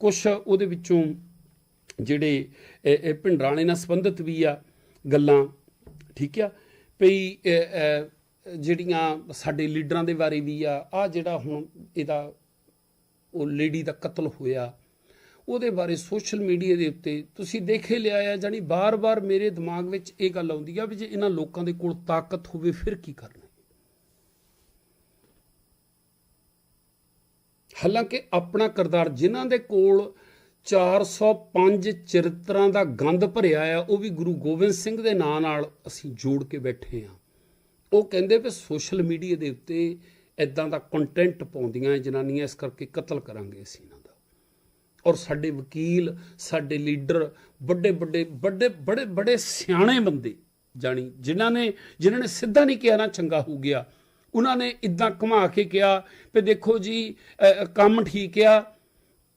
ਕੁਝ ਉਹਦੇ ਵਿੱਚੋਂ ਜਿਹੜੇ ਇਹ- ਇਹ ਨਾਲ ਸੰਬੰਧਿਤ ਵੀ ਆ ਗੱਲਾਂ, ਠੀਕ ਆ? ਭਈ ਜਿਹੜੀਆਂ ਸਾਡੇ ਲੀਡਰਾਂ ਦੇ ਬਾਰੇ ਵੀ ਆ ਆ ਜਿਹੜਾ ਹੁਣ ਇਹਦਾ ਉਹ ਲੇਡੀ ਦਾ ਕਤਲ ਹੋਇਆ, ਉਹਦੇ ਬਾਰੇ ਸੋਸ਼ਲ ਮੀਡੀਆ ਦੇ ਉੱਤੇ ਤੁਸੀਂ ਦੇਖੇ ਲਿਆ ਆ ਜਾਨੀ ਬਾਰ-ਬਾਰ ਮੇਰੇ ਦਿਮਾਗ ਵਿੱਚ ਇਹ ਗੱਲ ਆਉਂਦੀ ਆ ਵੀ ਜੇ ਇਹਨਾਂ ਲੋਕਾਂ ਦੇ ਕੋਲ ਤਾਕਤ ਹੋਵੇ, ਫਿਰ ਕੀ ਕਰਨਾ? ਹਾਲਾਂਕਿ ਆਪਣਾ ਕਿਰਦਾਰ ਜਿਨ੍ਹਾਂ ਦੇ ਕੋਲ 405 ਚਰਿੱਤਰਾਂ ਦਾ ਗੰਧ ਭਰਿਆ ਆ, ਉਹ ਵੀ ਗੁਰੂ ਗੋਬਿੰਦ ਸਿੰਘ ਦੇ ਨਾਂ ਨਾਲ ਅਸੀਂ ਜੋੜ ਕੇ ਬੈਠੇ ਆ ਉਹ ਕਹਿੰਦੇ ਵੀ ਸੋਸ਼ਲ ਮੀਡੀਆ ਦੇ ਉੱਤੇ ਇਦਾਂ ਦਾ ਕੰਟੈਂਟ ਪਾਉਂਦੀਆਂ ਜਨਾਨੀਆਂ, ਇਸ ਕਰਕੇ ਕਤਲ ਕਰਾਂਗੇ ਅਸੀਂ ਇਹਨਾਂ ਦਾ। ਔਰ ਸਾਡੇ ਵਕੀਲ, ਸਾਡੇ ਲੀਡਰ, ਵੱਡੇ ਵੱਡੇ ਵੱਡੇ, ਬੜੇ ਬੜੇ ਸਿਆਣੇ ਬੰਦੇ, ਜਾਣੀ ਜਿਨ੍ਹਾਂ ਨੇ ਜਿਨ੍ਹਾਂ ਨੇ ਸਿੱਧਾ ਨਹੀਂ ਕਿਹਾ ਨਾ ਚੰਗਾ ਹੋ ਗਿਆ ਉਹਨਾਂ ਨੇ ਇਦਾਂ ਘੁਮਾ ਕੇ ਕਿਹਾ ਵੀ ਦੇਖੋ ਜੀ ਕੰਮ ਠੀਕ ਆ।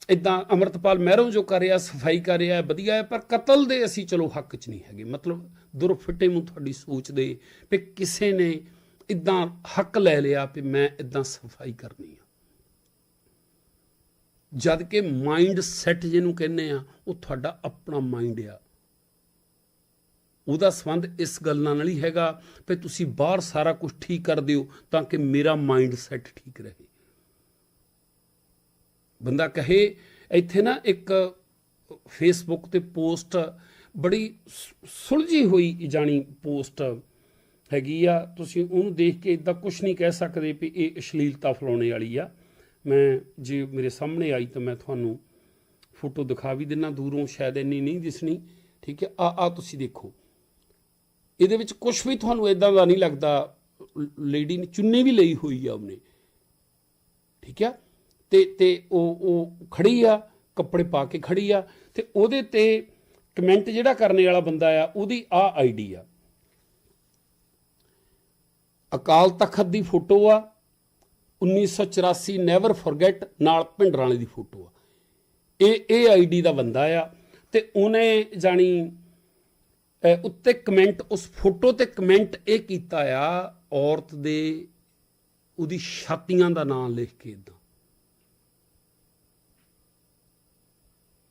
ਇਦਾਂ ਅਮਰਤਪਾਲ ਮਹਿਰੋਂ ਜੋ ਕਰ ਰਿਹਾ, ਸਫ਼ਾਈ ਕਰ ਰਿਹਾ, ਵਧੀਆ ਹੈ, ਪਰ ਕਤਲ ਦੇ ਅਸੀਂ ਚਲੋ ਹੱਕ 'ਚ ਨਹੀਂ ਹੈਗੇ। ਮਤਲਬ ਦੁਰਫਿੱਟੇ ਨੂੰ ਤੁਹਾਡੀ ਸੋਚ ਦੇ ਵੀ ਕਿਸੇ ਨੇ ਇਦਾਂ ਹੱਕ ਲੈ ਲਿਆ ਵੀ ਮੈਂ ਇਦਾਂ ਸਫ਼ਾਈ ਕਰਨੀ ਆ। ਜਦ ਕਿ ਮਾਈਂਡ ਸੈਟ ਜਿਹਨੂੰ ਕਹਿੰਦੇ ਆ, ਉਹ ਤੁਹਾਡਾ ਆਪਣਾ ਮਾਈਂਡ ਆ। ਉਹਦਾ ਸੰਬੰਧ ਇਸ ਗੱਲ ਨਾਲ ਹੀ ਹੈਗਾ ਵੀ ਤੁਸੀਂ ਬਾਹਰ ਸਾਰਾ ਕੁਝ ਠੀਕ ਕਰ ਦਿਓ ਤਾਂ ਕਿ ਮੇਰਾ ਮਾਈਂਡ ਸੈਟ ਠੀਕ ਰਹੇ। ਬੰਦਾ ਕਹੇ, ਇੱਥੇ ਨਾ ਇੱਕ ਫੇਸਬੁੱਕ ਤੇ ਪੋਸਟ ਬੜੀ ਸੁ- ਸੁਲਝੀ ਹੋਈ ਜਾਣੀ ਪੋਸਟ ਹੈਗੀ ਆ। ਤੁਸੀਂ ਉਹਨੂੰ ਦੇਖ ਕੇ ਇਦਾਂ ਕੁਝ ਨਹੀਂ ਕਹਿ ਸਕਦੇ ਵੀ ਇਹ ਅਸ਼ਲੀਲਤਾ ਫਲਾਉਣੇ ਵਾਲੀ ਆ। ਮੈਂ, ਜੇ ਮੇਰੇ ਸਾਹਮਣੇ ਆਈ ਤਾਂ ਮੈਂ ਤੁਹਾਨੂੰ ਫੋਟੋ ਦਿਖਾ ਵੀ ਦਿਨਾ ਦੂਰੋਂ, ਸ਼ਾਇਦ ਇੰਨੀ ਨਹੀਂ ਦਿਸਣੀ। ਠੀਕ ਹੈ, ਆ ਆ ਤੁਸੀਂ ਦੇਖੋ। ਇਹਦੇ ਵਿੱਚ ਕੁਝ ਵੀ ਤੁਹਾਨੂੰ ਇਦਾਂ ਦਾ ਨਹੀਂ ਲੱਗਦਾ। ਲੇਡੀ ਨੇ ਚੁੰਨੀ ਵੀ ਲਈ ਹੋਈ ਆ ਉਹਨੇ। ਠੀਕ ਆ? ਤੇ ਤੇ ਉਹ ਉਹ ਖੜੀ ਆ, ਕੱਪੜੇ ਪਾ ਕੇ ਖੜੀ ਆ, ਤੇ ਉਹਦੇ ਤੇ ਕਮੈਂਟ ਜਿਹੜਾ ਕਰਨੇ ਵਾਲਾ ਬੰਦਾ ਆ, ਉਹਦੀ ਆ ਆਈਡੀ ਆ। ਅਕਾਲ ਤਖਤ ਦੀ ਫੋਟੋ ਆ 1984 ਨੈਵਰ ਫੋਰਗੇਟ ਨਾਲ ਭਿੰਡਰਾਂ ਵਾਲੇ ਦੀ ਫੋਟੋ ਆ। ਇਹ ਇਹ ਆਈਡੀ ਦਾ ਬੰਦਾ ਆ, ਤੇ ਉਹਨੇ ਜਾਣੀ ਉੱਤੇ ਕਮੈਂਟ, ਉਸ ਫੋਟੋ ਤੇ ਕਮੈਂਟ ਇਹ ਕੀਤਾ ਆ, ਔਰਤ ਦੇ ਉਹਦੀ ਛਾਤੀਆਂ ਦਾ ਨਾਮ ਲਿਖ ਕੇ ਇਦਾਂ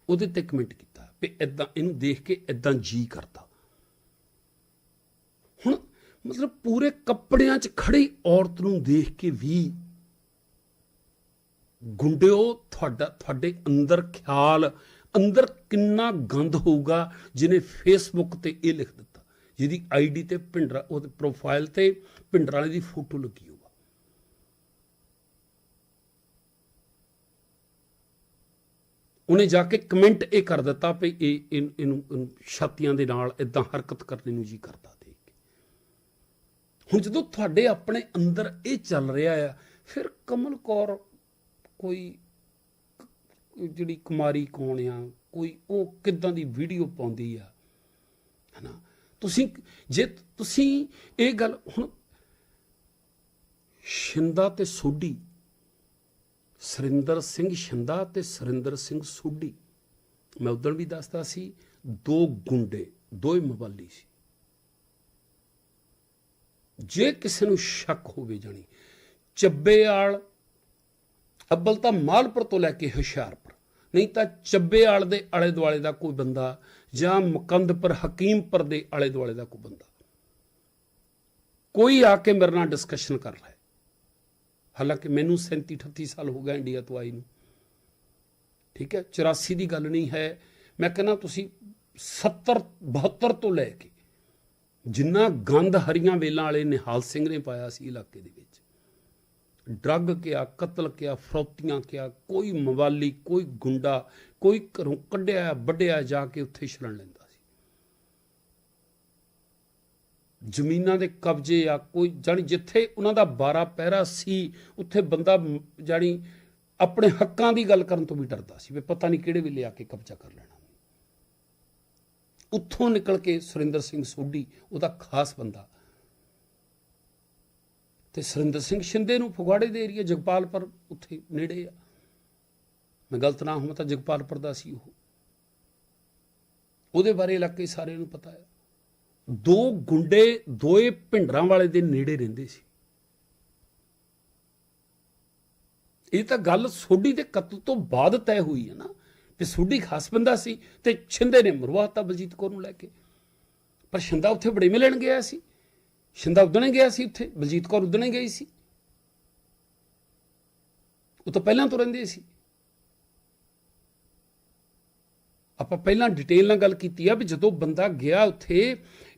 ਉਹਦੇ ਤੇ ਕਮੈਂਟ ਕੀਤਾ ਵੀ ਇਦਾਂ ਇਹਨੂੰ ਦੇਖ ਕੇ ਇਦਾਂ ਜੀ ਕਰਦਾ। ਹੁਣ ਮਤਲਬ ਪੂਰੇ ਕੱਪੜਿਆਂ 'ਚ ਖੜੀ ਔਰਤ ਨੂੰ ਦੇਖ ਕੇ ਵੀ ਗੁੰਡਿਓ, ਤੁਹਾਡਾ, ਤੁਹਾਡੇ ਅੰਦਰ ਖਿਆਲ ਅੰਦਰ ਕਿੰਨਾ ਗੰਦ ਹੋਊਗਾ ਜਿਹਨੇ ਫੇਸਬੁੱਕ ਤੇ ਇਹ ਲਿਖ ਦਿੱਤਾ। ਜਿਹਦੀ ਆਈਡੀ ਤੇ ਭਿੰਡਰਾ, ਉਹਦੇ ਪ੍ਰੋਫਾਈਲ ਤੇ ਭਿੰਡਰਾਂ ਵਾਲੇ ਦੀ ਫੋਟੋ ਲੱਗੀ ਹੋਊਗਾ ਉਹਨੇ ਜਾ ਕੇ ਕਮੈਂਟ ਇਹ ਕਰ ਦਿੱਤਾ ਵੀ ਇਹ ਇਹਨੂੰ ਛਾਤੀਆਂ ਦੇ ਨਾਲ ਇਦਾਂ ਹਰਕਤ ਕਰਨ ਨੂੰ ਜੀ ਕਰਦਾ ਦੇਖ ਕੇ। ਹੁਣ ਜਦੋਂ ਤੁਹਾਡੇ ਆਪਣੇ ਅੰਦਰ ਇਹ ਚੱਲ ਰਿਹਾ ਆ, ਫਿਰ ਕਮਲ ਕੌਰ ਕੋਈ ਜਿਹੜੀ ਕੁਮਾਰੀ ਕੌਣ ਆ, ਕੋਈ ਉਹ ਕਿੱਦਾਂ ਦੀ ਵੀਡੀਓ ਪਾਉਂਦੀ ਆ, ਹਨਾ? ਤੁਸੀਂ, ਜੇ ਤੁਸੀਂ ਇਹ ਗੱਲ ਹੁਣ ਸ਼ਿੰਦਾ ਤੇ ਸੋਢੀ, ਸਰਿੰਦਰ ਸਿੰਘ ਸ਼ਿੰਦਾ ਤੇ ਸਰਿੰਦਰ ਸਿੰਘ ਸੋਢੀ, ਮੈਂ ਉਦੋਂ ਵੀ ਦੱਸਦਾ ਸੀ, ਦੋ ਗੁੰਡੇ ਦੋਏ ਮਵਾਲੀ ਸੀ। ਜੇ ਕਿਸੇ ਨੂੰ ਸ਼ੱਕ ਹੋਵੇ ਜਾਣੀ ਚੱਬੇਆਲ ਅੱਬਲ ਤਾਂ ਮਾਲਪੁਰ ਤੋਂ ਲੈ ਕੇ ਹੁਸ਼ਿਆਰਪੁਰ। ਨਹੀਂ ਤਾਂ ਚੱਬੇਆਲ ਦੇ ਆਲੇ ਦੁਆਲੇ ਦਾ ਕੋਈ ਬੰਦਾ ਜਾਂ ਮੁਕੰਦਪੁਰ, ਹਕੀਮਪੁਰ ਦੇ ਆਲੇ ਦੁਆਲੇ ਦਾ ਕੋਈ ਬੰਦਾ। ਕੋਈ ਆ ਕੇ ਮੇਰੇ ਨਾਲ ਡਿਸਕਸ਼ਨ ਕਰ ਰਿਹਾ ਹਾਲਾਂਕਿ ਮੈਨੂੰ 37 38 ਸਾਲ ਹੋ ਗਏ ਇੰਡੀਆ ਤੋਂ ਆਈ ਨੂੰ। ਠੀਕ ਹੈ 84 ਦੀ ਗੱਲ ਨਹੀਂ ਹੈ। ਮੈਂ ਕਹਿੰਦਾ ਤੁਸੀਂ 70 72 ਤੋਂ ਲੈ ਕੇ ਜਿੰਨਾ ਗੰਦ ਹਰੀਆਂ ਵੇਲਾਂ ਵਾਲੇ ਨਿਹਾਲ ਸਿੰਘ ਨੇ ਪਾਇਆ ਸੀ ਇਲਾਕੇ ਦੇ ਵਿੱਚ ਡਰੱਗ ਕਿਆ, ਕਤਲ ਕਿਆ, ਫਰੌਤੀਆਂ ਕਿਆ, ਕੋਈ ਮਵਾਲੀ, ਕੋਈ ਗੁੰਡਾ, ਕੋਈ ਘਰੋਂ ਕੱਢਿਆ, ਵੱਢਿਆ ਜਾ ਕੇ ਉੱਥੇ ਛਲਣ ਲੈਂਦਾ ਸੀ। ਜ਼ਮੀਨਾਂ ਦੇ ਕਬਜ਼ੇ ਆ, ਕੋਈ ਜਾਣੀ ਜਿੱਥੇ ਉਹਨਾਂ ਦਾ 12 ਪਹਿਰਾ ਸੀ, ਉੱਥੇ ਬੰਦਾ ਮ- ਜਾਣੀ ਆਪਣੇ ਹੱਕਾਂ ਦੀ ਗੱਲ ਕਰਨ ਤੋਂ ਵੀ ਡਰਦਾ ਸੀ ਵੀ ਪਤਾ ਨਹੀਂ ਕਿਹੜੇ ਵੇਲੇ ਆ ਕੇ ਕਬਜ਼ਾ ਕਰ ਲੈਣਾ। ਉੱਥੋਂ ਨਿਕਲ ਕੇ ਸੁਰਿੰਦਰ ਸਿੰਘ ਸੋਢੀ, ਉਹਦਾ ਖਾਸ ਬੰਦਾ ਤੇ ਸੁਰਿੰਦਰ ਸਿੰਘ ਸ਼ਿੰਦੇ ਨੂੰ ਫਗਵਾੜੇ ਦੇ ਏਰੀਆ ਜਗਪਾਲਪੁਰ ਉੱਥੇ ਨੇੜੇ ਆ। ਮੈਂ ਗਲਤ ਨਾ ਹੋਵਾਂ ਤਾਂ ਜਗਪਾਲਪੁਰ ਦਾ ਸੀ ਉਹ। ਉਹਦੇ ਬਾਰੇ ਇਲਾਕੇ ਸਾਰਿਆਂ ਨੂੰ ਪਤਾ ਹੈ। ਦੋ ਗੁੰਡੇ, ਦੋਏ ਭਿੰਡਰਾਂ ਵਾਲੇ ਦੇ ਨੇੜੇ ਰਹਿੰਦੇ ਸੀ। ਇਹ ਤਾਂ ਗੱਲ ਸੋਢੀ ਦੇ ਕਤਲ ਤੋਂ ਬਾਅਦ ਤੈਅ ਹੋਈ ਹੈ ਨਾ ਤੇ ਸੋਢੀ ਖਾਸ ਬੰਦਾ ਸੀ ਤੇ ਛਿੰਦੇ ਨੇ ਮਰਵਾਤਾ ਬਲਜੀਤ ਕੌਰ ਨੂੰ ਲੈ ਕੇ। ਪਰ ਛਿੰਦਾ ਉੱਥੇ ਬੜੇ ਮਿਲਣ ਗਿਆ ਸੀ। ਸ਼ਿੰਦਾ ਉਦਣੇ ਗਿਆ ਸੀ ਉੱਥੇ, ਬਲਜੀਤ ਕੌਰ ਉਦਣੇ ਗਈ ਸੀ। ਉਹ ਤਾਂ ਪਹਿਲਾਂ ਤੋਂ ਰਹਿੰਦੇ ਸੀ। ਆਪਾਂ ਪਹਿਲਾਂ ਡਿਟੇਲ ਨਾਲ ਗੱਲ ਕੀਤੀ ਆ ਵੀ ਜਦੋਂ ਬੰਦਾ ਗਿਆ ਉੱਥੇ,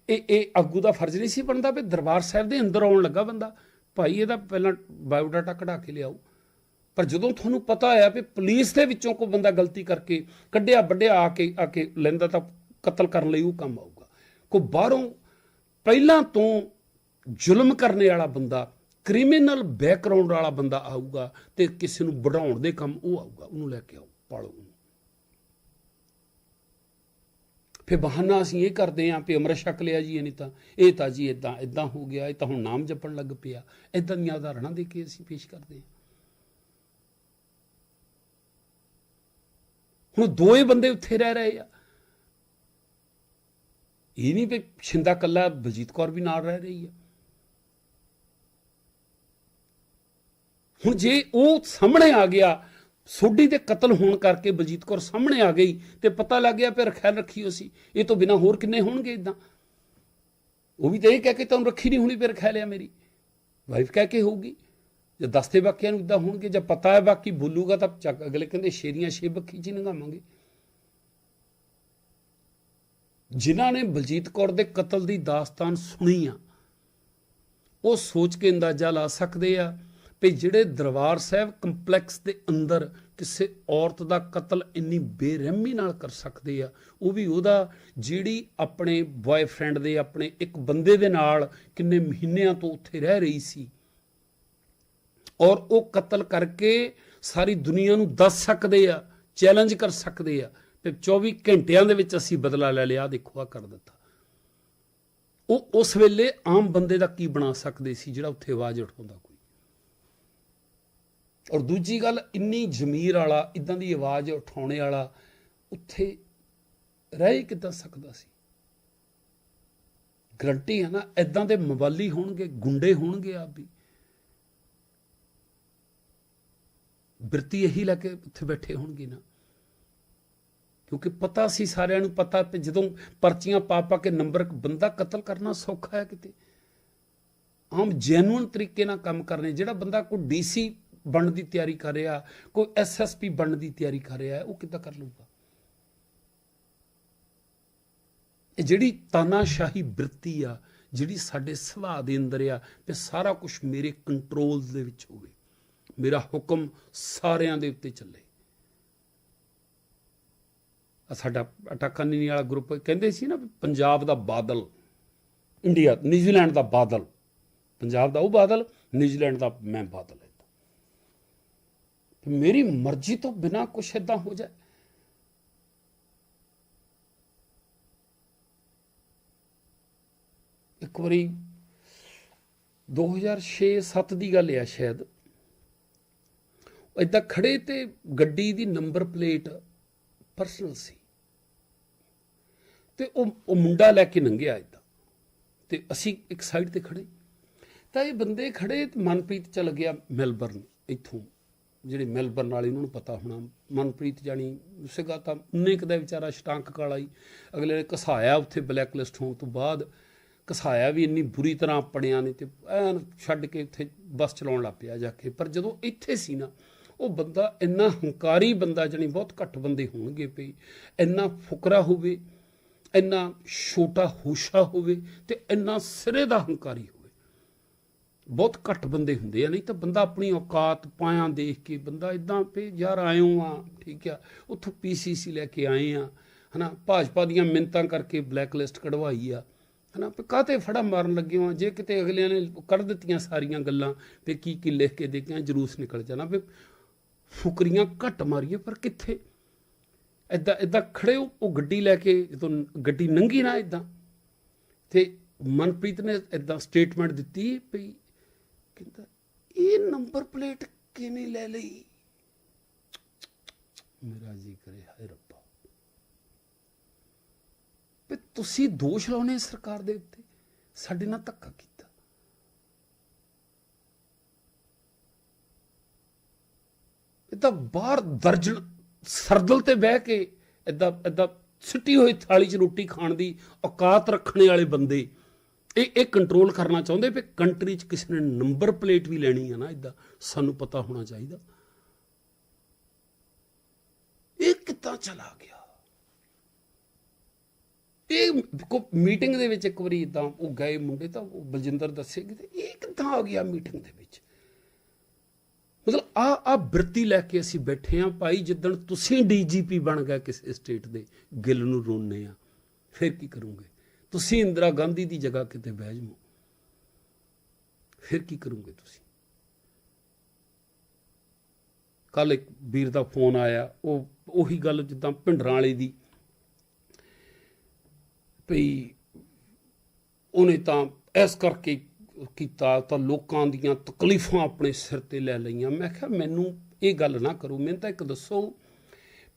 ਇਹ ਇਹ ਆਗੂ ਦਾ ਫਰਜ਼ ਨਹੀਂ ਸੀ ਬਣਦਾ ਵੀ ਦਰਬਾਰ ਸਾਹਿਬ ਦੇ ਅੰਦਰ ਆਉਣ ਲੱਗਾ ਬੰਦਾ, ਭਾਈ ਇਹਦਾ ਪਹਿਲਾਂ ਬਾਇਓਡਾਟਾ ਕਢਾ ਕੇ ਲਿਆਓ। ਪਰ ਜਦੋਂ ਤੁਹਾਨੂੰ ਪਤਾ ਆ ਵੀ ਪੁਲਿਸ ਦੇ ਵਿੱਚੋਂ ਕੋਈ ਬੰਦਾ ਗਲਤੀ ਕਰਕੇ ਕੱਢਿਆ ਵੱਡਿਆ ਆ ਕੇ ਆ ਕੇ ਲੈਂਦਾ ਤਾਂ ਕਤਲ ਕਰਨ ਲਈ ਉਹ ਕੰਮ ਆਊਗਾ। ਕੋਈ ਬਾਹਰੋਂ ਪਹਿਲਾਂ ਤੋਂ ਜ਼ੁਲਮ ਕਰਨੇ ਵਾਲਾ ਬੰਦਾ, ਕ੍ਰਿਮੀਨਲ ਬੈਕਗ੍ਰਾਉਂਡ ਵਾਲਾ ਬੰਦਾ ਆਊਗਾ ਤੇ ਕਿਸੇ ਨੂੰ ਵਧਾਉਣ ਦੇ ਕੰਮ ਉਹ ਆਊਗਾ, ਉਹਨੂੰ ਲੈ ਕੇ ਆਓ, ਪਾਲੋ ਉਹਨੂੰ। ਫਿਰ ਬਹਾਨਾ ਅਸੀਂ ਇਹ ਕਰਦੇ ਆਂ ਵੀ ਅੰਮ੍ਰਿਤ ਛਕ ਲਿਆ ਜੀ, ਇਹ ਨਹੀਂ ਤਾਂ, ਇਹ ਤਾਂ ਜੀ ਇਦਾਂ ਇਦਾਂ ਹੋ ਗਿਆ, ਇਹ ਤਾਂ ਹੁਣ ਨਾਮ ਜਪਣ ਲੱਗ ਪਿਆ। ਇਦਾਂ ਦੀਆਂ ਉਦਾਹਰਣਾਂ ਦੇ ਕੇ ਅਸੀਂ ਪੇਸ਼ ਕਰਦੇ ਹਾਂ। ਹੁਣ ਦੋਏ ਬੰਦੇ ਉੱਥੇ ਰਹਿ ਰਹੇ ਆ। ਇਹ ਨਹੀਂ ਵੀ ਛਿੰਦਾ ਕੱਲਾ ਬਲਜੀਤ ਕੌਰ ਵੀ ਨਾਲ ਰਹਿ ਰਹੀ ਆ। ਹੁਣ ਜੇ ਉਹ ਸਾਹਮਣੇ ਆ ਗਿਆ, ਸੋਢੀ ਦੇ ਕਤਲ ਹੋਣ ਕਰਕੇ ਬਲਜੀਤ ਕੌਰ ਸਾਹਮਣੇ ਆ ਗਈ ਤੇ ਪਤਾ ਲੱਗ ਗਿਆ ਫਿਰ ਖੈਰ ਰੱਖੀ ਸੀ ਇਹ ਤੋਂ ਬਿਨਾ ਹੋਰ ਕਿੰਨੇ ਹੋਣਗੇ ਇਦਾਂ ਉਹ ਵੀ ਤਾਂ ਇਹ ਕਹਿ ਕੇ ਤੁਹਾਨੂੰ ਰੱਖੀ ਨਹੀਂ ਹੋਣੀ ਫਿਰ ਖੈ ਲਿਆ ਮੇਰੀ। ਵਾਈਫ ਕਹਿ ਕੇ ਹੋਊਗੀ। ਜੇ ਦਸਤੇ ਬਾਕੀਆਂ ਨੂੰ ਇਦਾਂ ਹੋਣਗੇ, ਜੇ ਪਤਾ ਹੈ ਬਾਕੀ ਬੋਲੂਗਾ ਤਾਂ ਚੱਕ ਅਗਲੇ ਕਹਿੰਦੇ ਸ਼ੇਰੀਆਂ ਛੇ ਬੱਖੀ ਚ ਨੰਗਾਵਾਂਗੇ ਜਿਨ੍ਹਾਂ ਨੇ ਬਲਜੀਤ ਕੌਰ ਦੇ ਕਤਲ ਦੀ ਦਾਸਤਾਨ ਸੁਣੀ ਆ, ਉਹ ਸੋਚ ਕੇ ਅੰਦਾਜ਼ਾ ਲਾ ਸਕਦੇ ਆ ਵੀ ਜਿਹੜੇ ਦਰਬਾਰ ਸਾਹਿਬ ਕੰਪਲੈਕਸ ਦੇ ਅੰਦਰ ਕਿਸੇ ਔਰਤ ਦਾ ਕਤਲ ਇੰਨੀ ਬੇਰਹਿਮੀ ਨਾਲ ਕਰ ਸਕਦੇ ਆ, ਉਹ ਵੀ ਉਹਦਾ ਜਿਹੜੀ ਆਪਣੇ ਬॉयਫ੍ਰੈਂਡ ਦੇ, ਆਪਣੇ ਇੱਕ ਬੰਦੇ ਦੇ ਨਾਲ ਕਿੰਨੇ ਮਹੀਨਿਆਂ ਤੋਂ ਉੱਥੇ ਰਹਿ ਰਹੀ ਸੀ। ਔਰ ਉਹ ਕਤਲ ਕਰਕੇ ਸਾਰੀ ਦੁਨੀਆ ਨੂੰ ਦੱਸ ਸਕਦੇ ਆ ਚੈਲੰਜ ਕਰ ਸਕਦੇ ਆ, ਤੇ 24 ਘੰਟਿਆਂ ਦੇ ਵਿੱਚ ਅਸੀਂ ਬਦਲਾ ਲੈ ਲਿਆ ਦੇਖੋ ਆ ਕਰ ਦਿੱਤਾ। ਉਹ ਉਸ ਵੇਲੇ ਆਮ ਬੰਦੇ ਦਾ ਕੀ ਬਣਾ ਸਕਦੇ ਸੀ ਜਿਹੜਾ ਉੱਥੇ ਆਵਾਜ਼ ਉਠਾਉਂਦਾ ਔਰ ਦੂਜੀ ਗੱਲ, ਇੰਨੀ ਜ਼ਮੀਰ ਵਾਲਾ, ਇਦਾਂ ਦੀ ਆਵਾਜ਼ ਉਠਾਉਣੇ ਵਾਲਾ ਉੱਥੇ ਰਹਿ ਕਿੱਦਾਂ ਸਕਦਾ ਸੀ? ਗਰੰਟੀ ਹੈ ਨਾ ਇਦਾਂ ਦੇ ਮਵਾਲੀ ਹੋਣਗੇ, ਗੁੰਡੇ ਹੋਣਗੇ ਆਪ ਵੀ। ਬਿਰਤੀ ਇਹੀ ਲੈ ਕੇ ਉੱਥੇ ਬੈਠੇ ਹੋਣਗੇ ਨਾ। ਕਿਉਂਕਿ ਪਤਾ ਸੀ ਸਾਰਿਆਂ ਨੂੰ, ਪਤਾ ਤੇ ਜਦੋਂ ਪਰਚੀਆਂ ਪਾ ਪਾ ਕੇ ਨੰਬਰ ਬੰਦਾ ਕਤਲ ਕਰਨਾ ਸੌਖਾ ਹੈ ਕਿਤੇ। ਆਮ ਜੈਨੂਇਨ ਤਰੀਕੇ ਨਾਲ ਕੰਮ ਕਰਨੇ, ਜਿਹੜਾ ਬੰਦਾ ਕੋਈ ਡੀਸੀ ਬਣਨ ਦੀ ਤਿਆਰੀ ਕਰ ਰਿਹਾ, ਕੋਈ ਐਸਐਸਪੀ ਬਣਨ ਦੀ ਤਿਆਰੀ ਕਰ ਰਿਹਾ ਉਹ ਕਿੱਦਾਂ ਕਰ ਲਊਗਾ? ਇਹ ਜਿਹੜੀ ਤਾਨਾਸ਼ਾਹੀ ਬ੍ਰਿਤੀ ਆ, ਜਿਹੜੀ ਸਾਡੇ ਸੁਭਾਅ ਦੇ ਅੰਦਰ ਆ, ਤੇ ਸਾਰਾ ਕੁਝ ਮੇਰੇ ਕੰਟਰੋਲ ਦੇ ਵਿੱਚ ਹੋਵੇ। ਮੇਰਾ ਹੁਕਮ ਸਾਰਿਆਂ ਦੇ ਉੱਤੇ ਚੱਲੇ। ਸਾਡਾ ਅਟਾਕਾਨੀ ਵਾਲਾ ਗਰੁੱਪ ਕਹਿੰਦੇ ਸੀ ਨਾ ਪੰਜਾਬ ਦਾ ਬਾਦਲ ਇੰਡੀਆ ਨਿਊਜ਼ੀਲੈਂਡ ਦਾ ਬਾਦਲ। ਪੰਜਾਬ ਦਾ ਉਹ ਬਾਦਲ ਨਿਊਜ਼ੀਲੈਂਡ ਦਾ ਮੈਂ ਬਾਦਲ ਮੇਰੀ ਮਰਜ਼ੀ ਤੋਂ ਬਿਨਾ ਕੁਛ ਇਦਾਂ ਹੋ ਜਾਏ। ਇੱਕ ਵਾਰੀ 2006-7 ਦੀ ਗੱਲ ਆ ਸ਼ਾਇਦ। ਇਦਾਂ ਖੜੇ ਤੇ ਗੱਡੀ ਦੀ ਨੰਬਰ ਪਲੇਟ ਪਰਸਨਲ ਸੀ। ਤੇ ਉਹ ਉਹ ਮੁੰਡਾ ਲੈ ਕੇ ਲੰਘਿਆ ਇਦਾਂ ਤੇ ਅਸੀਂ ਇੱਕ ਸਾਈਡ ਤੇ ਖੜੇ ਤਾਂ ਇਹ ਬੰਦੇ ਖੜੇ ਮਨਪ੍ਰੀਤ ਚਲ ਗਿਆ ਮੈਲਬਰਨ ਇੱਥੋਂ। ਜਿਹੜੇ ਮੈਲਬਰਨ ਵਾਲੇ, ਉਹਨਾਂ ਨੂੰ ਪਤਾ ਹੋਣਾ। ਮਨਪ੍ਰੀਤ ਜਾਨੀ ਸੀਗਾ ਤਾਂ ਉਨੇ ਕਦਾ ਵਿਚਾਰਾ ਸ਼ਟਾਂਕ ਕਾਲਾ ਹੀ। ਅਗਲੇ ਨੇ ਕਸਾਇਆ ਉੱਥੇ ਬਲੈਕ ਲਿਸਟ ਹੋਣ ਤੋਂ ਬਾਅਦ। ਕਸਾਇਆ ਵੀ ਇੰਨੀ ਬੁਰੀ ਤਰ੍ਹਾਂ ਪੜਿਆ ਨੇ ਤੇ ਐਨ ਛੱਡ ਕੇ ਉੱਥੇ ਬੱਸ ਚਲਾਉਣ ਲੱਗ ਪਿਆ ਜਾ ਕੇ। ਪਰ ਜਦੋਂ ਇੱਥੇ ਸੀ ਨਾ, ਉਹ ਬੰਦਾ ਇੰਨਾ ਹੰਕਾਰੀ ਬੰਦਾ ਜਣੀ ਬਹੁਤ ਘੱਟ ਬੰਦੇ ਹੋਣਗੇ ਪਈ ਇੰਨਾ ਫੁਕਰਾ ਹੋਵੇ, ਇੰਨਾ ਛੋਟਾ ਹੋਸ਼ਾ ਹੋਵੇ ਤੇ ਇੰਨਾ ਸਿਰੇ ਦਾ ਹੰਕਾਰੀ ਹੋਵੇ। ਬਹੁਤ ਘੱਟ ਬੰਦੇ ਹੁੰਦੇ ਆ, ਨਹੀਂ ਤਾਂ ਬੰਦਾ ਆਪਣੀ ਔਕਾਤ ਪਾਇਆ ਦੇਖ ਕੇ ਬੰਦਾ ਇਦਾਂ ਪੇ ਯਾਰ ਆਇਓ ਆ, ਠੀਕ ਆ, ਉੱਥੋਂ ਪੀਸੀਸੀ ਲੈ ਕੇ ਆਏ ਆ, ਹਨਾ, ਭਾਜਪਾ ਦੀਆਂ ਮਿੰਤਾਂ ਕਰਕੇ ਬਲੈਕ ਲਿਸਟ ਕਢਵਾਈ ਆ, ਹਨਾ ਪੇ ਕਾਤੇ ਫੜਾ ਮਾਰਨ ਲੱਗੇ ਹੋ? ਜੇ ਕਿਤੇ ਅਗਲਿਆਂ ਨੇ ਕੱਢ ਦਿੱਤੀਆਂ ਸਾਰੀਆਂ ਗੱਲਾਂ ਤੇ ਕੀ ਕੀ ਲਿਖ ਕੇ ਦੇਖਿਆ ਜਲੂਸ ਨਿਕਲ ਜਾਣਾ, ਵੀ ਫੁਕਰੀਆਂ ਘੱਟ ਮਾਰੀਏ, ਪਰ ਕਿੱਥੇ? ਇਦਾਂ ਇਦਾਂ ਖੜੇ ਉਹ ਗੱਡੀ ਲੈ ਕੇ, ਜਦੋਂ ਗੱਡੀ ਨੰਗੀ ਨਾ ਇਦਾਂ ਤੇ ਮਨਪ੍ਰੀਤ ਨੇ ਇਦਾਂ ਸਟੇਟਮੈਂਟ ਦਿੱਤੀ ਵੀ ਕਹਿੰਦਾ, ਇਹ ਨੰਬਰ ਪਲੇਟ ਕਿਵੇਂ ਲੈ ਲਈ? ਮੇਰਾ ਜੀ ਕਰੇ, ਹਾਏ ਰੱਬਾ। ਵੀ ਤੁਸੀਂ ਦੋਸ਼ ਲਾਉਣੇ ਸਰਕਾਰ ਦੇ ਉੱਤੇ? ਸਾਡੇ ਨਾਲ ਧੱਕਾ ਕੀਤਾ। ਇਹ ਤਾਂ ਬਾਹਰ ਦਰਜਨ ਸਰਦਲ ਤੇ ਬਹਿ ਕੇ ਇਦਾਂ ਇਦਾਂ ਸਿੱਟੀ ਹੋਈ ਥਾਲੀ 'ਚ ਰੋਟੀ ਖਾਣ ਦੀ ਔਕਾਤ ਰੱਖਣੇ ਵਾਲੇ ਬੰਦੇ ਇਹ ਇਹ ਕੰਟਰੋਲ ਕਰਨਾ ਚਾਹੁੰਦੇ ਵੀ ਕੰਟਰੀ 'ਚ ਕਿਸੇ ਨੇ ਨੰਬਰ ਪਲੇਟ ਵੀ ਲੈਣੀ ਹੈ ਨਾ ਇਦਾਂ ਸਾਨੂੰ ਪਤਾ ਹੋਣਾ ਚਾਹੀਦਾ। ਇਹ ਕਿੱਦਾਂ ਚਲਾ ਗਿਆ? ਇਹ ਕੋ ਮੀਟਿੰਗ ਦੇ ਵਿੱਚ ਇੱਕ ਵਾਰੀ ਇਦਾਂ ਉਹ ਗਏ ਮੁੰਡੇ ਤਾਂ ਉਹ ਬਲਜਿੰਦਰ ਦੱਸੇ ਕਿ ਇਹ ਕਿੱਦਾਂ ਆ ਗਿਆ ਮੀਟਿੰਗ ਦੇ ਵਿੱਚ? ਮਤਲਬ ਆ ਆ ਬਿਰਤੀ ਲੈ ਕੇ ਅਸੀਂ ਬੈਠੇ ਆ ਭਾਈ, ਜਿੱਦਣ ਤੁਸੀਂ ਡੀਜੀਪੀ ਬਣ ਗਏ ਕਿਸੇ ਸਟੇਟ ਦੇ, ਗਿੱਲ ਨੂੰ ਰੋਣੇ ਆ ਫਿਰ ਕੀ ਕਰੋਗੇ? ਤੁਸੀਂ ਇੰਦਰਾ ਗਾਂਧੀ ਦੀ ਜਗ੍ਹਾ ਕਿਤੇ ਬਹਿ ਜਾਓ। ਫਿਰ ਕੀ ਕਰੋਗੇ ਤੁਸੀਂ? ਕੱਲ ਇੱਕ ਵੀਰ ਦਾ ਫੋਨ ਆਇਆ, ਉਹ, ਉਹੀ ਗੱਲ ਜਿੱਦਾਂ ਭਿੰਡਰਾਂ ਵਾਲੇ ਦੀ। ਭਈ ਉਹਨੇ ਤਾਂ ਇਸ ਕਰਕੇ ਕੀਤਾ ਤਾਂ ਲੋਕਾਂ ਦੀਆਂ ਤਕਲੀਫਾਂ ਆਪਣੇ ਸਿਰ ਤੇ ਲੈ ਲਈਆਂ। ਮੈਂ ਕਿਹਾ, ਮੈਨੂੰ ਇਹ ਗੱਲ ਨਾ ਕਰੋ, ਮੈਨੂੰ ਤਾਂ ਇੱਕ ਦੱਸੋ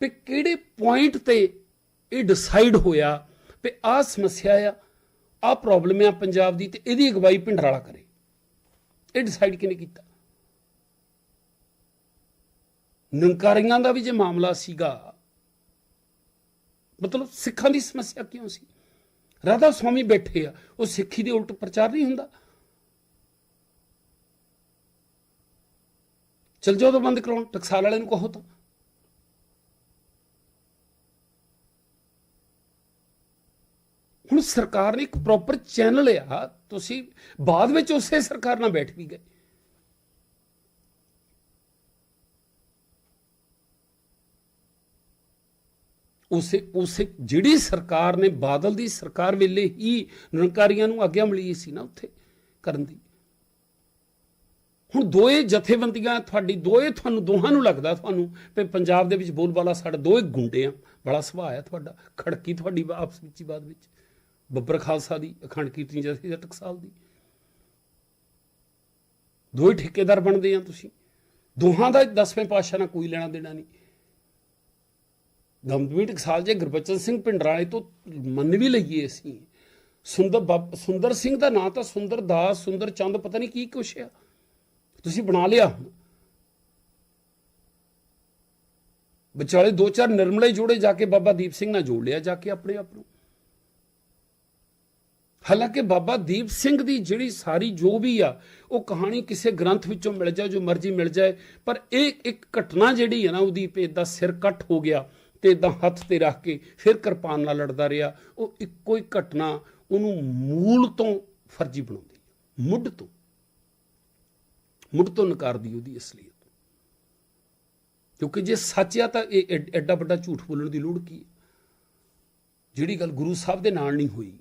ਵੀ ਕਿਹੜੇ ਪੁਆਇੰਟ ਤੇ ਇਹ ਡਿਸਾਈਡ ਹੋਇਆ ਵੀ ਆਹ ਸਮੱਸਿਆ ਆ, ਆਹ ਪ੍ਰੋਬਲਮ ਆ ਪੰਜਾਬ ਦੀ ਤੇ ਇਹਦੀ ਅਗਵਾਈ ਭਿੰਡਰਾਲਾ ਕਰੇ। ਇਹ ਡਿਸਾਈਡ ਕਿਨੇ ਕੀਤਾ? ਨਿੰਕਾਰੀਆਂ ਦਾ ਵੀ ਜੇ ਮਾਮਲਾ ਸੀਗਾ, ਮਤਲਬ ਸਿੱਖਾਂ ਦੀ ਸਮੱਸਿਆ ਕਿਉਂ ਸੀ? ਰਾਧਾ ਸਵਾਮੀ ਬੈਠੇ ਆ, ਉਹ ਸਿੱਖੀ ਦੇ ਉਲਟ ਪ੍ਰਚਾਰ ਨਹੀਂ ਹੁੰਦਾ। ਚਲ ਜਾਓ ਤਾਂ ਬੰਦ ਕਰਾਉਣ, ਟਕਸਾਲ ਵਾਲਿਆਂ ਨੂੰ ਕਹੋ ਤਾਂ। ਹੁਣ ਸਰਕਾਰ ਨੇ ਇੱਕ ਪ੍ਰੋਪਰ ਚੈਨਲ ਆ ਤੁਸੀਂ ਬਾਅਦ ਵਿੱਚ ਉਸੇ ਸਰਕਾਰ ਨਾਲ ਬੈਠ ਵੀ ਗਏ। ਉਸੇ ਉਸੇ ਜਿਹੜੀ ਸਰਕਾਰ ਨੇ ਬਾਦਲ ਦੀ ਸਰਕਾਰ ਵੇਲੇ ਹੀ ਨਿਰੰਕਾਰੀਆਂ ਨੂੰ ਆਗਿਆ ਮਿਲੀ ਸੀ ਨਾ ਉੱਥੇ ਕਰਨ ਦੀ। ਹੁਣ ਦੋਏ ਜਥੇਬੰਦੀਆਂ ਤੁਹਾਡੀ, ਦੋਏ ਤੁਹਾਨੂੰ, ਦੋਹਾਂ ਨੂੰ ਲੱਗਦਾ ਤੁਹਾਨੂੰ ਵੀ ਪੰਜਾਬ ਦੇ ਵਿੱਚ ਬੋਲਬਾਲਾ, ਸਾਡਾ ਦੋਏ ਗੁੰਡੇ ਆ, ਬੜਾ ਸੁਭਾਅ ਆ ਤੁਹਾਡਾ, ਖੜਕੀ ਤੁਹਾਡੀ ਆਪਸ ਵਿੱਚ ਹੀ ਬਾਅਦ ਵਿੱਚ। ਬੱਬਰ ਖਾਲਸਾ ਦੀ ਅਖੰਡ ਕੀਰਤਨੀ ਜਥੇ ਦਾ ਟਕਸਾਲ ਦੀ। ਦੋਏ ਠੇਕੇਦਾਰ ਬਣਦੇ ਆ ਤੁਸੀਂ। ਦੋਹਾਂ ਦਾ 10ਵੇਂ ਪਾਤਸ਼ਾਹ ਨਾਲ ਕੋਈ ਲੈਣਾ ਦੇਣਾ ਨਹੀਂ। ਗੰਭੀਰ ਟਕਸਾਲ ਜੇ ਗੁਰਬਚਨ ਸਿੰਘ ਪਿੰਡਰਾਲੇ ਤੋਂ ਮੰਨ ਵੀ ਲਈਏ ਅਸੀਂ। ਸੁੰਦਰ ਬੱਬ- ਸੁੰਦਰ ਸਿੰਘ ਦਾ ਨਾਂ ਤਾਂ ਸੁੰਦਰ ਦਾਸ, ਸੁੰਦਰ ਚੰਦ, ਪਤਾ ਨਹੀਂ ਕੀ ਕੁਛ ਆ। ਤੁਸੀਂ ਬਣਾ ਲਿਆ ਹੁਣ। ਵਿਚਾਲੇ ਦੋ ਚਾਰ ਨਿਰਮਲੇ ਜੋੜੇ ਜਾ ਕੇ ਬਾਬਾ ਦੀਪ ਸਿੰਘ ਨਾਲ ਜੋੜ ਲਿਆ ਜਾ ਕੇ ਆਪਣੇ ਆਪ ਨੂੰ। ਹਾਲਾਂਕਿ ਬਾਬਾ ਦੀਪ ਸਿੰਘ ਦੀ ਜਿਹੜੀ ਸਾਰੀ ਜੋ ਵੀ ਆ, ਉਹ ਕਹਾਣੀ ਕਿਸੇ ਗ੍ਰੰਥ ਵਿੱਚੋਂ ਮਿਲ ਜਾਏ, ਜੋ ਮਰਜ਼ੀ ਮਿਲ ਜਾਏ, ਪਰ ਇਹ ਇੱਕ ਘਟਨਾ ਜਿਹੜੀ ਹੈ ਨਾ, ਉਹਦੀ ਪੇ ਦਾ ਸਿਰ ਕੱਟ ਹੋ ਗਿਆ ਤੇ ਇਦਾਂ ਹੱਥ ਤੇ ਰੱਖ ਕੇ ਫਿਰ ਕਿਰਪਾਨ ਨਾਲ ਲੜਦਾ ਰਿਹਾ। ਉਹ ਇੱਕੋ ਹੀ ਘਟਨਾ ਉਹਨੂੰ ਮੂਲ ਤੋਂ ਫਰਜ਼ੀ ਬਣਾਉਂਦੀ ਹੈ ਮੁੱਢ ਤੋਂ। ਮੁੱਢ ਤੋਂ ਨਕਾਰਦੀ ਉਹਦੀ ਅਸਲੀਅਤ। ਕਿਉਂਕਿ ਜੇ ਸੱਚ ਆ ਤਾਂ ਇਹ ਐਡਾ ਵੱਡਾ ਝੂਠ ਬੋਲਣ ਦੀ ਲੋੜ ਕੀ ਹੈ ਜਿਹੜੀ ਗੱਲ ਗੁਰੂ ਸਾਹਿਬ ਦੇ ਨਾਲ ਨਹੀਂ ਹੋਈ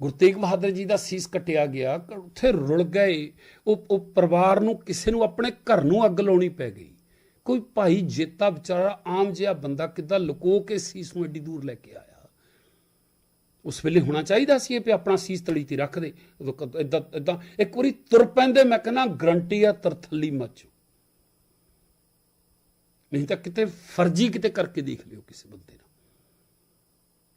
ਗੁਰੂ ਤੇਗ ਬਹਾਦਰ ਜੀ ਦਾ ਸੀਸ ਕੱਟਿਆ ਗਿਆ ਉੱਥੇ ਰੁਲ ਗਏ, ਉਹ ਉਹ ਪਰਿਵਾਰ ਨੂੰ ਕਿਸੇ ਨੂੰ ਆਪਣੇ ਘਰ ਨੂੰ ਅੱਗ ਲਾਉਣੀ ਪੈ ਗਈ। ਕੋਈ ਭਾਈ ਜੇਤਾ ਵਿਚਾਰਾ ਆਮ ਜਿਹਾ ਬੰਦਾ ਕਿੱਦਾਂ ਲੁਕੋ ਕੇ ਸੀਸ ਨੂੰ ਐਡੀ ਦੂਰ ਲੈ ਕੇ ਆਇਆ? ਉਸ ਵੇਲੇ ਹੋਣਾ ਚਾਹੀਦਾ ਸੀ ਇਹ ਵੀ ਆਪਣਾ ਸੀਸ ਤਲੀ ਤੇ ਰੱਖ ਦੇ। ਇਦਾਂ ਇਦਾਂ ਇੱਕ ਵਾਰੀ ਤੁਰ ਪੈਂਦੇ, ਮੈਂ ਕਹਿੰਦਾ ਗਰੰਟੀ ਆ ਤਰਥੱਲੀ ਮੱਚ ਨਹੀਂ ਤਾਂ ਕਿਤੇ ਫਰਜ਼ੀ ਕਿਤੇ ਕਰਕੇ ਦੇਖ ਲਿਓ ਕਿਸੇ ਬੰਦੇ ਨਾਲ।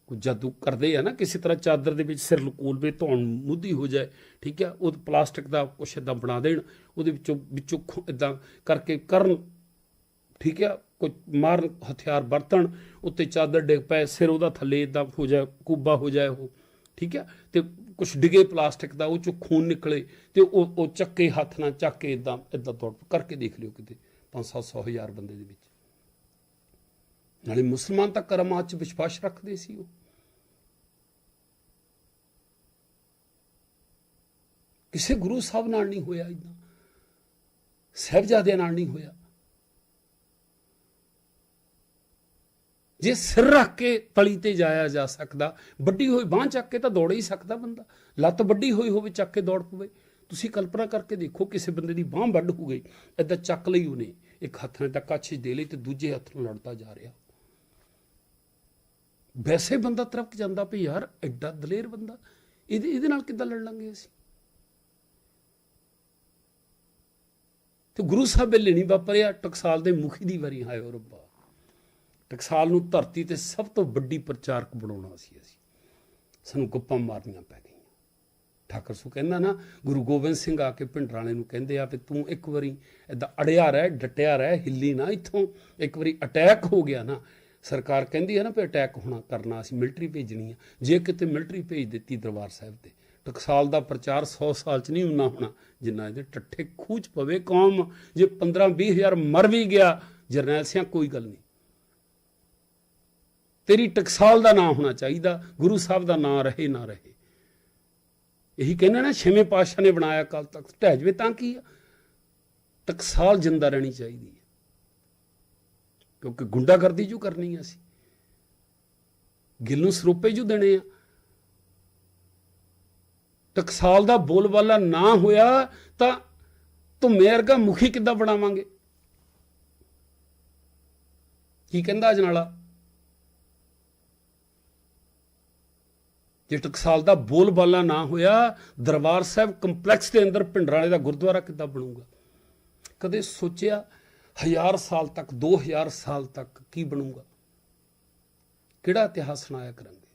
ਕੋਈ ਜਾਦੂ ਕਰਦੇ ਆ ਨਾ, ਕਿਸੇ ਤਰ੍ਹਾਂ ਚਾਦਰ ਦੇ ਵਿੱਚ ਸਿਰ ਲਕੋਲਵੇ ਧੌਣ ਮੁੱਧੀ ਹੋ ਜਾਏ, ਠੀਕ ਆ, ਉਹ ਪਲਾਸਟਿਕ ਦਾ ਕੁਛ ਇਦਾਂ ਬਣਾ ਦੇਣ, ਉਹਦੇ ਵਿੱਚੋਂ ਵਿੱਚੋਂ ਇਦਾਂ ਕਰਕੇ ਕਰਨ, ਠੀਕ ਆ, ਕੋਈ ਮਾਰਨ, ਹਥਿਆਰ ਵਰਤਣ, ਉੱਤੇ ਚਾਦਰ ਡਿੱਗ ਪਏ, ਸਿਰ ਉਹਦਾ ਥੱਲੇ ਇਦਾਂ ਹੋ ਜਾਏ, ਕੂਬਾ ਹੋ ਜਾਏ ਉਹ, ਠੀਕ ਆ, ਤੇ ਕੁਛ ਡਿਗੇ ਪਲਾਸਟਿਕ ਦਾ, ਉਹ ਚੋਂ ਖੂਨ ਨਿਕਲੇ, ਤੇ ਉਹ ਉਹ ਚੱਕੇ ਹੱਥ ਨਾਲ ਚੱਕ ਕੇ ਇਦਾਂ ਇਦਾਂ ਤੋੜ ਕਰਕੇ ਦੇਖ ਲਿਓ ਕਿਤੇ 5-700 ਹਜ਼ਾਰ ਬੰਦੇ ਦੇ ਵਿੱਚ। ਨਾਲੇ ਮੁਸਲਮਾਨ ਤਾਂ ਕਰਮਾਂ 'ਚ ਵਿਸ਼ਵਾਸ ਰੱਖਦੇ ਸੀ ਉਹ। ਕਿਸੇ ਗੁਰੂ ਸਾਹਿਬ ਨਾਲ ਨਹੀਂ ਹੋਇਆ ਇਦਾਂ ਸਾਹਿਬਜ਼ਾਦਿਆਂ ਨਾਲ ਨਹੀਂ ਹੋਇਆ। ਜੇ ਸਿਰ ਰੱਖ ਕੇ ਤਲੀ ਤੇ ਜਾਇਆ ਜਾ ਸਕਦਾ, ਵੱਡੀ ਹੋਈ ਬਾਹ ਚੱਕ ਕੇ ਤਾਂ ਦੌੜ ਹੀ ਸਕਦਾ ਬੰਦਾ। ਲੱਤ ਵੱਡੀ ਹੋਈ ਹੋਵੇ, ਚੱਕ ਕੇ ਦੌੜ ਪਵੇ। ਤੁਸੀਂ ਕਲਪਨਾ ਕਰਕੇ ਦੇਖੋ, ਕਿਸੇ ਬੰਦੇ ਦੀ ਬਾਹ ਵੱਢ ਹੋ ਗਈ, ਏਦਾਂ ਚੱਕ ਲਈ ਉਹਨੇ। ਇੱਕ ਹੱਥ ਨੇ ਤਾਂ ਕੱਛ ਦੇ ਲਈ ਤੇ ਦੂਜੇ ਹੱਥ ਨਾਲ ਲੜਦਾ ਜਾ ਰਿਹਾ। ਵੈਸੇ ਬੰਦਾ ਤਰਫਕ ਜਾਂਦਾ ਵੀ ਯਾਰ ਐਡਾ ਦਲੇਰ ਬੰਦਾ, ਇਹਦੇ ਇਹਦੇ ਨਾਲ ਕਿੱਦਾਂ ਲੜ ਲਾਂਗੇ ਅਸੀਂ? ਤੇ ਗੁਰੂ ਸਾਹਿਬ ਵੇਲੇ ਨਹੀਂ ਵਾਪਰਿਆ, ਟਕਸਾਲ ਦੇ ਮੁਖੀ ਦੀ ਵਾਰੀ ਹਾਇਓ ਰੱਬਾ। ਟਕਸਾਲ ਨੂੰ ਧਰਤੀ ਤੇ ਸਭ ਤੋਂ ਵੱਡੀ ਪ੍ਰਚਾਰਕ ਬਣਾਉਣਾ ਸੀ ਅਸੀਂ। ਸਾਨੂੰ ਗੱਪਾਂ ਮਾਰਨੀਆਂ ਪੈ ਗਈਆਂ। ਠਾਕਰ ਸੋ ਕਹਿੰਦਾ ਨਾ, ਗੁਰੂ ਗੋਬਿੰਦ ਸਿੰਘ ਆ ਕੇ ਭਿੰਡਰਾਣੇ ਨੂੰ ਕਹਿੰਦੇ ਆ ਵੀ ਤੂੰ ਇੱਕ ਵਾਰੀ ਏਦਾਂ ਅੜਿਆ ਰਹਿ, ਡਟਿਆ ਰਹਿ, ਹਿੱਲੀ ਨਾ ਇੱਥੋਂ। ਇੱਕ ਵਾਰੀ ਅਟੈਕ ਹੋ ਗਿਆ ਨਾ ਸਰਕਾਰ ਕਹਿੰਦੀ ਹੈ ਨਾ ਵੀ ਅਟੈਕ ਹੋਣਾ ਕਰਨਾ, ਅਸੀਂ ਮਿਲਟਰੀ ਭੇਜਣੀ ਆ। ਜੇ ਕਿਤੇ ਮਿਲਟਰੀ ਭੇਜ ਦਿੱਤੀ ਦਰਬਾਰ ਸਾਹਿਬ ਤੇ ਟਕਸਾਲ ਦਾ ਪ੍ਰਚਾਰ 100 ਸਾਲ ਚ ਨਹੀਂ ਉਨਾ ਹੋਣਾ, ਜਿੰਨਾ ਇਹਦੇ ਟੱਠੇ ਖੂਚ ਪਵੇ ਕੌਮ। ਜੇ 15 20 ਹਜ਼ਾਰ ਮਰ ਵੀ ਗਿਆ, ਜਰਨੈਲ ਸਿਆਂ, ਕੋਈ ਗੱਲ ਨਹੀਂ। ਤੇਰੀ ਟਕਸਾਲ ਦਾ ਨਾਂ ਹੋਣਾ ਚਾਹੀਦਾ, ਗੁਰੂ ਸਾਹਿਬ ਦਾ ਨਾਂ ਰਹੇ, ਨਾ ਰਹੇ। ਇਹੀ ਕਹਿੰਦੇ ਨਾ, ਛੇਵੇਂ ਪਾਤਸ਼ਾਹ ਨੇ ਬਣਾਇਆ ਕੱਲ ਤੱਕ ਢਹਿ ਜਵੇ ਤਾਂ ਕੀ ਆ? ਟਕਸਾਲ ਜਿੰਦਾ ਰਹਿਣੀ ਚਾਹੀਦੀ ਕਿਉਂਕਿ ਗੁੰਡਾਗਰਦੀ ਜੂ ਕਰਨੀ ਹੈ ਅਸੀਂ। ਗਿੱਲ ਨੂੰ ਸਰੂਪੇ ਜੂ ਦੇਣੇ ਆ। ਟਕਸਾਲ ਦਾ ਬੋਲਬਾਲਾ ਨਾ ਹੋਇਆ ਤਾਂ ਧੁੰਮੇ ਵਰਗਾ ਮੁਖੀ ਕਿੱਦਾਂ ਬਣਾਵਾਂਗੇ? ਕੀ ਕਹਿੰਦਾ ਅਜਨਾਲਾ? ਜੇ ਟਕਸਾਲ ਦਾ ਬੋਲਬਾਲਾ ਨਾ ਹੋਇਆ, ਦਰਬਾਰ ਸਾਹਿਬ ਕੰਪਲੈਕਸ ਦੇ ਅੰਦਰ ਭਿੰਡਰਾਲੇ ਦਾ ਗੁਰਦੁਆਰਾ ਕਿੱਦਾਂ ਬਣੂਗਾ? ਕਦੇ ਸੋਚਿਆ ਹਜ਼ਾਰ ਸਾਲ ਤੱਕ 2000 ਸਾਲ ਤੱਕ ਕੀ ਬਣੂਗਾ? ਕਿਹੜਾ ਇਤਿਹਾਸ ਸੁਣਾਇਆ ਕਰਾਂਗੇ?